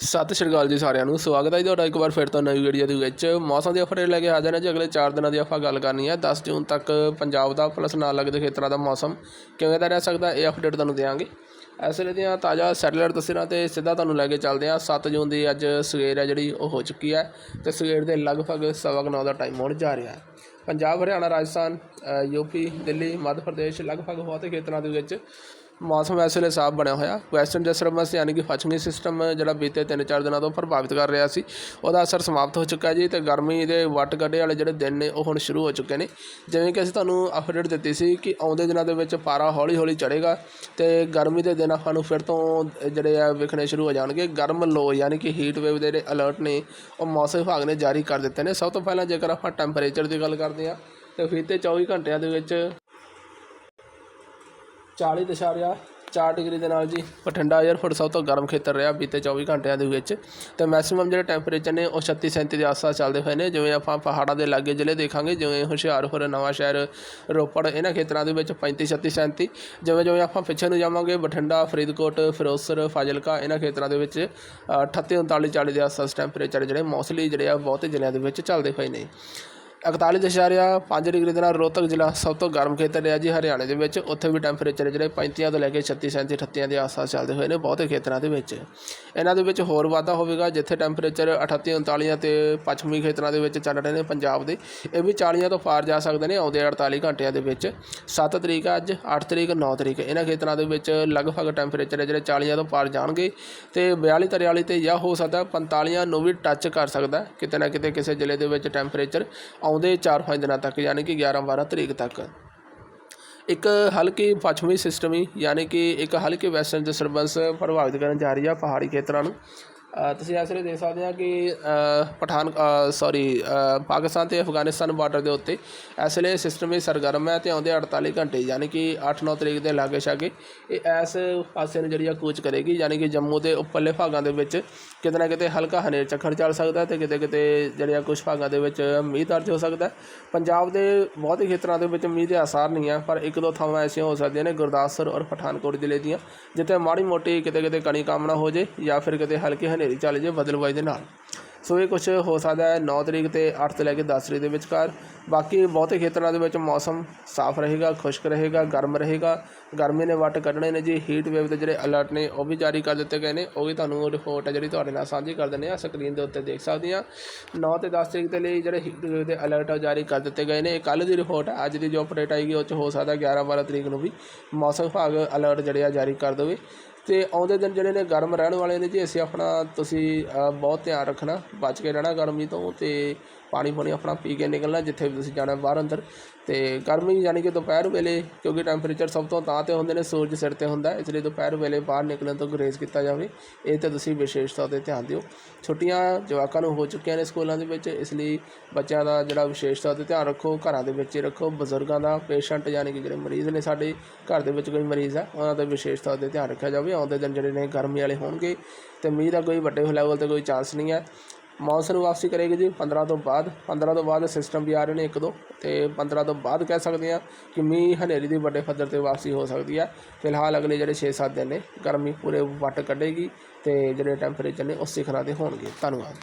ਸਤਿ ਸ਼੍ਰੀ ਅਕਾਲ ਜੀ ਸਾਰਿਆਂ ਨੂੰ ਸਵਾਗਤ ਹੈ ਜੀ ਤੁਹਾਡਾ ਇੱਕ ਵਾਰ ਫਿਰ ਤੋਂ ਨਵੀਂ ਵੀਡੀਓ ਦੇ ਵਿੱਚ। ਮੌਸਮ ਦੀ ਅਪਡੇਟ ਲੈ ਕੇ ਹਾਜ਼ਰ ਹਾਂ ਜੀ ਅਗਲੇ 4 ਦਿਨਾਂ ਦੀ ਆਪਾਂ ਗੱਲ ਕਰਨੀ ਹੈ। 10 ਜੂਨ ਤੱਕ ਪੰਜਾਬ ਦਾ ਪਲਸ ਨਾਲ ਲੱਗਦੇ ਖੇਤਰਾਂ ਦਾ ਮੌਸਮ ਕਿਵੇਂ ਦਾ ਰਹਿ ਸਕਦਾ ਇਹ ਅਪਡੇਟ ਤੁਹਾਨੂੰ ਦੇਵਾਂਗੇ ਇਸ ਵੇਲੇ ਦੀਆਂ ਤਾਜ਼ਾ ਸੈਟੇਲਾਈਟ ਤਸਵੀਰਾਂ ਤੇ ਸਿੱਧਾ ਤੁਹਾਨੂੰ ਲੈ ਕੇ ਚੱਲਦੇ ਹਾਂ। 7 ਜੂਨ ਦੀ ਅੱਜ ਸਵੇਰ ਹੈ ਜਿਹੜੀ ਉਹ ਹੋ ਚੁੱਕੀ ਹੈ ਤੇ ਸਵੇਰ ਦੇ ਲਗਭਗ ਸਵਾ ਕੁ ਨੌ ਦਾ ਟਾਈਮ ਹੋਣ ਜਾ ਰਿਹਾ ਹੈ। ਪੰਜਾਬ ਹਰਿਆਣਾ ਰਾਜਸਥਾਨ ਅ, ਯੂਪੀ ਦਿੱਲੀ ਮੱਧ ਪ੍ਰਦੇਸ਼ ਲਗਭਗ ਬਹੁਤੇ ਖੇਤਰਾਂ ਦੇ ਵਿੱਚ ਮੌਸਮ ਇਸ ਵੇਲੇ ਸਾਫ਼ ਬਣਿਆ ਹੋਇਆ। ਵੈਸਟਰਨ ਡਿਸਟਰਬੈਂਸ ਯਾਨੀ ਕਿ ਪੱਛਮੀ ਸਿਸਟਮ ਜਿਹੜਾ ਬੀਤੇ 3-4 ਦਿਨਾਂ ਤੋਂ ਪ੍ਰਭਾਵਿਤ ਕਰ ਰਿਹਾ ਸੀ, ਉਹਦਾ ਅਸਰ ਸਮਾਪਤ ਹੋ ਚੁੱਕਾ ਜੀ ਤੇ ਗਰਮੀ ਦੇ ਵੱਟ ਕੱਢੇ ਵਾਲੇ ਜਿਹੜੇ ਦਿਨ ਨੇ, ਉਹ ਹੁਣ ਸ਼ੁਰੂ ਹੋ ਚੁੱਕੇ ਨੇ। ਜਿਵੇਂ ਕਿ ਅਸੀਂ ਤੁਹਾਨੂੰ ਅਪਡੇਟ ਦਿੱਤੀ ਸੀ ਕਿ ਆਉਂਦੇ ਦਿਨਾਂ ਦੇ ਵਿੱਚ ਪਾਰਾ ਹੌਲੀ-ਹੌਲੀ ਚੜ੍ਹੇਗਾ ਤੇ ਗਰਮੀ ਦੇ ਦਿਨ ਆਪਾਂ ਨੂੰ ਫਿਰ ਤੋਂ ਜਿਹੜੇ ਆ ਵਿਖਣੇ ਸ਼ੁਰੂ ਹੋ ਜਾਣਗੇ। ਗਰਮ ਲੋ ਯਾਨੀ ਕਿ ਹੀਟ ਵੇਵ ਦੇ ਜਿਹੜੇ ਅਲਰਟ ਨੇ, ਉਹ ਮੌਸਮ ਵਿਭਾਗ ਨੇ ਜਾਰੀ ਕਰ ਦਿੱਤੇ ਨੇ। ਸਭ ਤੋਂ ਪਹਿਲਾਂ ਜੇਕਰ ਆਪਾਂ ਟੈਂਪਰੇਚਰ ਦੀ ਗੱਲ ਕਰਦੇ ਹਾਂ, ਤੇ ਬੀਤੇ 24 ਘੰਟਿਆਂ ਦੇ ਵਿੱਚ 40.4 ਡਿਗਰੀ ਦੇ ਨਾਲ ਜੀ। ਬਠਿੰਡਾ ਏਅਰਪੋਰਟ ਸਭ ਤੋਂ ਗਰਮ ਖੇਤਰ ਰਿਹਾ ਬੀਤੇ 24 ਘੰਟਿਆਂ ਦੇ ਵਿੱਚ। ਤੇ ਮੈਕਸਿਮਮ ਜਿਹੜੇ ਟੈਂਪਰੇਚਰ ਨੇ ਉਹ 36 37 ਦੇ ਆਸ-ਪਾਸ ਚੱਲਦੇ ਹੋਏ ਨੇ। ਜਿਵੇਂ ਆਪਾਂ ਪਹਾੜਾਂ ਦੇ ਲਾਗੇ ਜ਼ਿਲ੍ਹੇ ਦੇਖਾਂਗੇ ਜਿਵੇਂ ਹੁਸ਼ਿਆਰਪੁਰ ਨਵਾਂ ਸ਼ਹਿਰ ਰੋਪੜ ਇਹਨਾਂ ਖੇਤਰਾਂ ਦੇ ਵਿੱਚ 35 36 37 ਜਿਵੇਂ ਜਿਵੇਂ ਆਪਾਂ ਪਿੱਛੇ ਨੂੰ ਜਾਵਾਂਗੇ ਬਠਿੰਡਾ ਫਰੀਦਕੋਟ ਫਿਰੋਜ਼ਪੁਰ ਫਾਜ਼ਿਲਕਾ ਇਹਨਾਂ ਖੇਤਰਾਂ ਦੇ ਵਿੱਚ ਅ, 38 39 40 ਦੇ ਆਸ-ਪਾਸ ਟੈਂਪਰੇਚਰ ਜਿਹੜੇ ਮੋਸਟਲੀ ਜਿਹੜੇ ਆ ਬਹੁਤੇ ਜ਼ਿਲ੍ਹਿਆਂ ਦੇ ਵਿੱਚ ਚੱਲਦੇ ਹੋਏ ਨੇ। 41.5 ਡਿਗਰੀ ਦੇ ਨਾਲ ਰੋਹਤਕ ਜ਼ਿਲ੍ਹਾ ਸਭ ਤੋਂ ਗਰਮ ਖੇਤਰ ਰਿਹਾ ਜੀ, ਹਰਿਆਣੇ ਦੇ ਵਿੱਚ। ਉੱਥੇ ਵੀ ਟੈਂਪਰੇਚਰ ਜਿਹੜੇ 35 ਤੋਂ ਲੈ ਕੇ 36 37 38 ਦੇ ਆਸ-ਪਾਸ ਚੱਲਦੇ ਹੋਏ ਨੇ ਬਹੁਤੇ ਖੇਤਰਾਂ ਦੇ ਵਿੱਚ। ਇਹਨਾਂ ਦੇ ਵਿੱਚ ਹੋਰ ਵਾਧਾ ਹੋਵੇਗਾ, ਜਿੱਥੇ ਟੈਂਪਰੇਚਰ 38 39 ਤੇ ਪੱਛਮੀ ਖੇਤਰਾਂ ਦੇ ਵਿੱਚ ਚੱਲ ਰਹੇ ਨੇ ਪੰਜਾਬ ਦੇ। ਇਹ ਵੀ 40 ਤੋਂ ਪਾਰ ਜਾ ਸਕਦੇ ਨੇ ਆਉਂਦੇ 48 ਘੰਟਿਆਂ ਦੇ ਵਿੱਚ। 7 ਤਰੀਕ ਆ ਅੱਜ 8 ਤਰੀਕ 9 ਤਰੀਕ। ਇਹਨਾਂ ਖੇਤਰਾਂ ਦੇ ਵਿੱਚ ਲਗਭਗ ਟੈਂਪਰੇਚਰ ਹੈ ਜਿਹੜੇ 40 ਤੋਂ ਪਾਰ ਜਾਣਗੇ ਤੇ 42 43 ਤੇ ਜਾਂ ਹੋ ਸਕਦਾ 45 ਨੂੰ ਵੀ ਟੱਚ ਕਰ ਸਕਦਾ। ਕਿਤੇ ਨਾ ਕਿਤੇ ਕਿਸੇ ਜ਼ਿਲ੍ਹੇ ਦੇ ਵਿੱਚ ਟੈਂਪਰੇਚਰ ਆਉਂਦੇ 4-5 ਦਿਨਾਂ ਤੱਕ, ਯਾਨੀ ਕਿ 11-12 ਤਰੀਕ ਤੱਕ। ਇੱਕ ਹਲਕੀ ਪੱਛਮੀ ਸਿਸਟਮੀ ਯਾਨੀ ਕਿ ਇੱਕ ਹਲਕੀ ਵੈਸਟਰਨ ਡਿਸਟਰਬੈਂਸ ਪ੍ਰਭਾਵਿਤ ਕਰਨ ਜਾ ਰਹੀ ਆ ਪਹਾੜੀ ਖੇਤਰਾਂ ਨੂੰ। ਤੁਸੀਂ ਇਸ ਵੇਲੇ ਦੇਖ ਸਕਦੇ ਆ ਕਿ ਪਠਾਨ ਸੌਰੀ ਪਾਕਿਸਤਾਨ ਤੇ ਅਫਗਾਨਿਸਤਾਨ ਬਾਰਡਰ ਦੇ ਉੱਤੇ ਇਸ ਵੇਲੇ ਸਿਸਟਮ ਇਹ ਸਰਗਰਮ ਹੈ ਤੇ ਆਉਂਦੇ 48 ਘੰਟੇ, ਯਾਨੀ ਕਿ 8-9 ਤਰੀਕ ਦੇ ਲਾਗੇ ਛਾਗੇ ਇਹ ਇਸ ਪਾਸੇ ਨੂੰ ਜਿਹੜੀ ਆ ਕੂਚ ਕਰੇਗੀ, ਯਾਨੀ ਕਿ ਜੰਮੂ ਦੇ ਉੱਪਰਲੇ ਭਾਗਾਂ ਦੇ ਵਿੱਚ ਕਿਤੇ ਨਾ ਕਿਤੇ ਹਲਕਾ ਹਨੇਰ ਚੱਖੜ ਚੱਲ ਸਕਦਾ ਤੇ ਕਿਤੇ ਕਿਤੇ ਜਿਹੜੇ ਆ ਕੁਝ ਭਾਗਾਂ ਦੇ ਵਿੱਚ ਮੀਂਹ ਦਰਜ ਹੋ ਸਕਦਾ ਪੰਜਾਬ ਦੇ ਬਹੁਤੇ ਖੇਤਰਾਂ ਦੇ ਵਿੱਚ ਮੀਂਹ ਦੇ ਆਸਾਰ ਨਹੀਂ ਆ, ਪਰ ਇੱਕ ਦੋ ਥਾਵਾਂ ਐਸੀਆਂ ਹੋ ਸਕਦੀਆਂ ਨੇ, ਗੁਰਦਾਸਪੁਰ ਔਰ ਪਠਾਨਕੋਟ ਜ਼ਿਲ੍ਹੇ ਦੀਆਂ, ਜਿੱਥੇ ਮਾੜੀ ਮੋਟੀ ਕਿਤੇ ਕਿਤੇ ਕਣੀ ਕਾਮਣਾ ਹੋ ਜੇ ਜਾਂ ਫਿਰ ਕਿਤੇ ਹਲਕੇ ਹਨੇਰ ਚੱਲ ਜੇ ਬਦਲਵਾਈ ਦੇ ਨਾਲ। ਸੋ ਇਹ ਕੁਝ ਹੋ ਸਕਦਾ ਹੈ 9 ਤਰੀਕ ਤੇ 8 ਤੋਂ ਲੈ ਕੇ 10 ਤਰੀਕ ਦੇ ਵਿਚਕਾਰ। ਬਾਕੀ ਬਹੁਤੇ ਖੇਤਰਾਂ ਦੇ ਵਿੱਚ ਮੌਸਮ ਸਾਫ਼ ਰਹੇਗਾ, ਖੁਸ਼ਕ ਰਹੇਗਾ, ਗਰਮ ਰਹੇਗਾ। ਗਰਮੀ ਨੇ ਵੱਟ ਕੱਢਣੇ ਨੇ ਜੀ ਹੀਟ ਵੇਵ ਦੇ ਜਿਹੜੇ ਅਲਰਟ ਨੇ, ਉਹ ਵੀ ਜਾਰੀ ਕਰ ਦਿੱਤੇ ਗਏ ਨੇ। ਉਹ ਵੀ ਤੁਹਾਨੂੰ ਰਿਪੋਰਟ ਹੈ ਜਿਹੜੀ ਤੁਹਾਡੇ ਨਾਲ ਸਾਂਝੀ ਕਰ ਦਿੰਦੇ ਆ ਸਕਰੀਨ ਦੇ ਉੱਤੇ ਦੇਖ ਸਕਦੇ ਆ 9 ਤੇ 10 ਤਰੀਕ ਦੇ ਲਈ ਜਿਹੜੇ ਹੀਟ ਵੇਵ ਦੇ ਅਲਰਟ ਆ ਜਾਰੀ ਕਰ ਦਿੱਤੇ ਗਏ ਨੇ। ਇਹ ਕੱਲ੍ਹ ਦੀ ਰਿਪੋਰਟ ਹੈ। ਅੱਜ ਦੀ ਜੋ ਅਪਡੇਟ ਆਏਗੀ, ਉਹ 'ਚ ਹੋ ਸਕਦਾ 11 12 ਤਰੀਕ ਨੂੰ ਵੀ ਮੌਸਮ ਵਿਭਾਗ ਅਲਰਟ ਜਿਹੜੇ ਆ ਜਾਰੀ ਕਰ ਦੇਵੇ। ਤੇ ਆਉਂਦੇ ਦਿਨ ਜਿਹੜੇ ਨੇ ਗਰਮ ਰਹਿਣ ਵਾਲੇ ਨੇ ਜੀ, ਅਸੀਂ ਆਪਣਾ ਤੁਸੀਂ ਬਹੁਤ ਧਿਆਨ ਰੱਖਣਾ, ਬਚ ਕੇ ਰਹਿਣਾ ਗਰਮੀ ਤੋਂ ਤੇ ਪਾਣੀ ਪਾਣੀ ਆਪਣਾ ਪੀ ਕੇ ਨਿਕਲਣਾ ਜਿੱਥੇ ਵੀ ਤੁਸੀਂ ਜਾਣਾ ਬਾਹਰ ਅੰਦਰ। ਤੇ ਗਰਮੀ ਯਾਨੀ ਕਿ ਦੁਪਹਿਰ ਵੇਲੇ, ਕਿਉਂਕਿ ਟੈਂਪਰੇਚਰ ਸਭ ਤੋਂ ਤਾਂ ਤੇ ਹੁੰਦੇ ਨੇ, ਸੂਰਜ ਸਿਰ ਤੇ ਹੁੰਦਾ ਇਸ ਲਈ ਦੁਪਹਿਰ ਵੇਲੇ ਬਾਹਰ ਨਿਕਲਣ ਤੋਂ ਗੁਰੇਜ਼ ਕੀਤਾ ਜਾਵੇ। ਇਹ ਤੇ ਤੁਸੀਂ ਵਿਸ਼ੇਸ਼ ਤੌਰ ਤੇ ਧਿਆਨ ਦਿਓ। ਛੁੱਟੀਆਂ ਜਵਾਕਾਂ ਨੂੰ ਹੋ ਚੁੱਕੀਆਂ ਨੇ ਸਕੂਲਾਂ ਦੇ ਵਿੱਚ, ਇਸ ਲਈ ਬੱਚਿਆਂ ਦਾ ਜਿਹੜਾ ਵਿਸ਼ੇਸ਼ ਤੌਰ ਤੇ ਧਿਆਨ ਰੱਖੋ, ਘਰਾਂ ਦੇ ਵਿੱਚ ਹੀ ਰੱਖੋ। ਬਜ਼ੁਰਗਾਂ ਦਾ, ਪੇਸ਼ੈਂਟ ਯਾਨੀ ਕਿ ਜਿਹੜੇ ਮਰੀਜ਼ ਨੇ, ਸਾਡੇ ਘਰ ਦੇ ਵਿੱਚ ਕੋਈ ਮਰੀਜ਼ ਹੈ, ਉਹਨਾਂ ਦਾ ਵਿਸ਼ੇਸ਼ ਤੌਰ ਤੇ ਧਿਆਨ ਰੱਖਿਆ ਜਾਵੇ। ਆਉਂਦੇ ਦਿਨ ਜਿਹੜੇ ਨੇ ਗਰਮੀ ਵਾਲੇ ਹੋਣਗੇ, ਤੇ ਮੀਂਹ ਦਾ ਕੋਈ ਵੱਡੇ ਲੈਵਲ ਤੇ ਕੋਈ ਚਾਂਸ ਨਹੀਂ ਹੈ। ਮੌਨਸੂਨ ਵਾਪਸੀ ਕਰੇਗੀ ਜੀ 15 ਤੋਂ ਬਾਅਦ। 15 ਤੋਂ ਬਾਅਦ ਸਿਸਟਮ ਵੀ ਆ ਰਹੇ ਨੇ ਇੱਕ ਦੋ ਤੇ 15 ਤੋਂ ਬਾਅਦ ਕਹਿ ਸਕਦੇ ਆ ਕਿ ਮੀਂਹ ਹਨੇਰੀ ਦੀ ਵੱਡੇ ਪੱਧਰ ਤੇ ਵਾਪਸੀ ਹੋ ਸਕਦੀ ਹੈ। ਫਿਲਹਾਲ ਅਗਲੇ ਜਿਹੜੇ 6-7 ਦਿਨ ਨੇ, ਗਰਮੀ ਪੂਰੇ ਵੱਟ ਕੱਢੇਗੀ ਤੇ ਜਿਹੜੇ ਟੈਂਪਰੇਚਰ ਨੇ ਉਹ ਸਿਖਰਾਂ ਤੇ ਹੋਣਗੇ। ਧੰਨਵਾਦ।